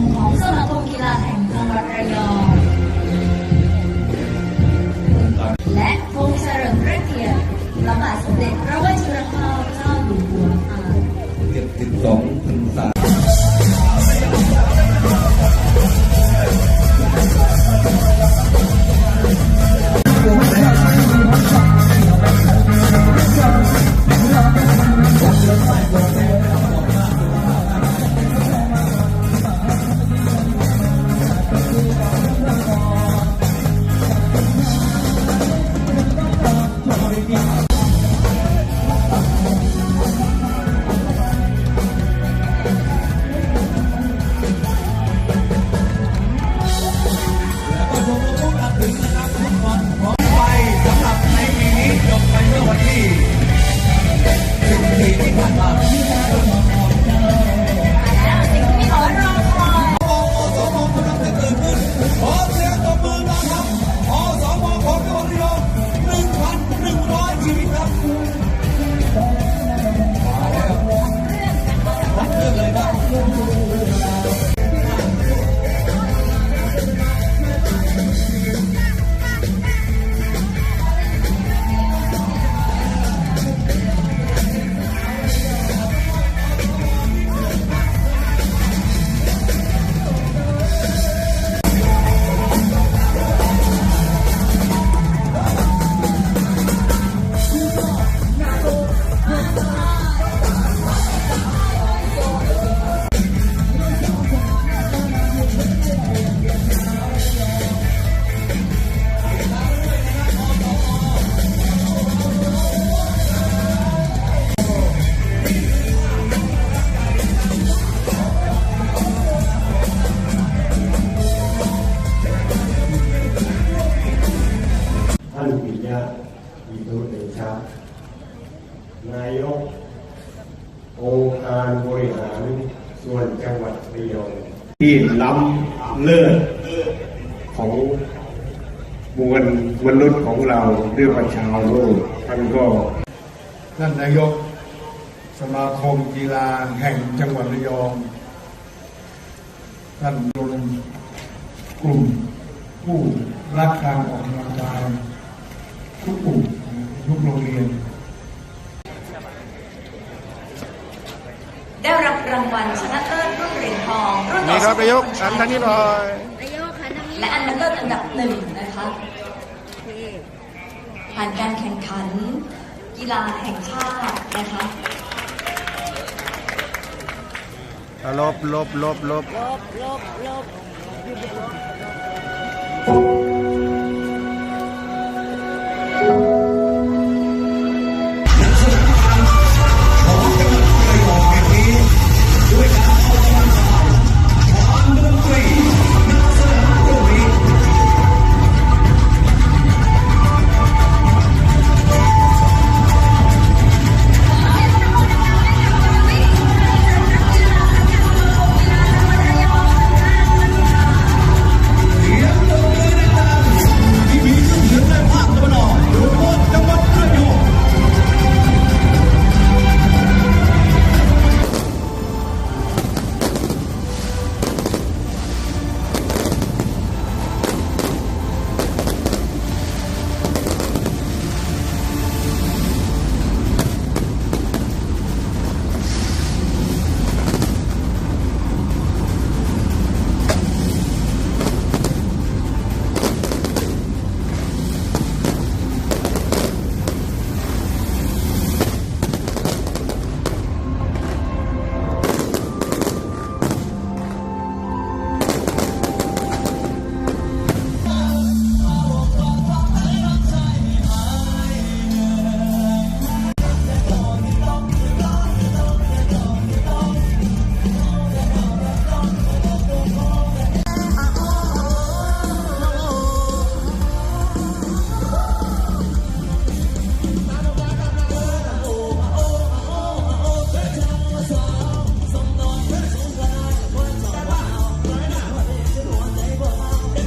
งของสมาคมกีฬาแห่งจังหวัดระยองและวงเฉลิมพระเกียรติพระบาทสมเด็จพระวชิรเกล้ นายก องค์การบริหารส่วนจังหวัดระยองที่ล้ำเลิศของมวลมนุษย์ของเราเรียกว่าชาวโลกท่านก็ท่านนายกสมาคมกีฬาแห่งจังหวัดระยอง ท่านรวมกลุ่มผู้รักการออกกำลังกายทุกกลุ่มทุกโรงเรียน ได้รับราง วัลชนะเลิศรุ่นเหรียญทองรุ่นต่นี่อครับสู้นายกของอันท่านนี้หน่อยนายกค่ะนั่งนี่และอันดับเลิศอันดับหนึ่งนะคะ ผ่านการแข่งขัน กีฬาแห่งชาตินะคะลบลบลบลบ ลบลบลบ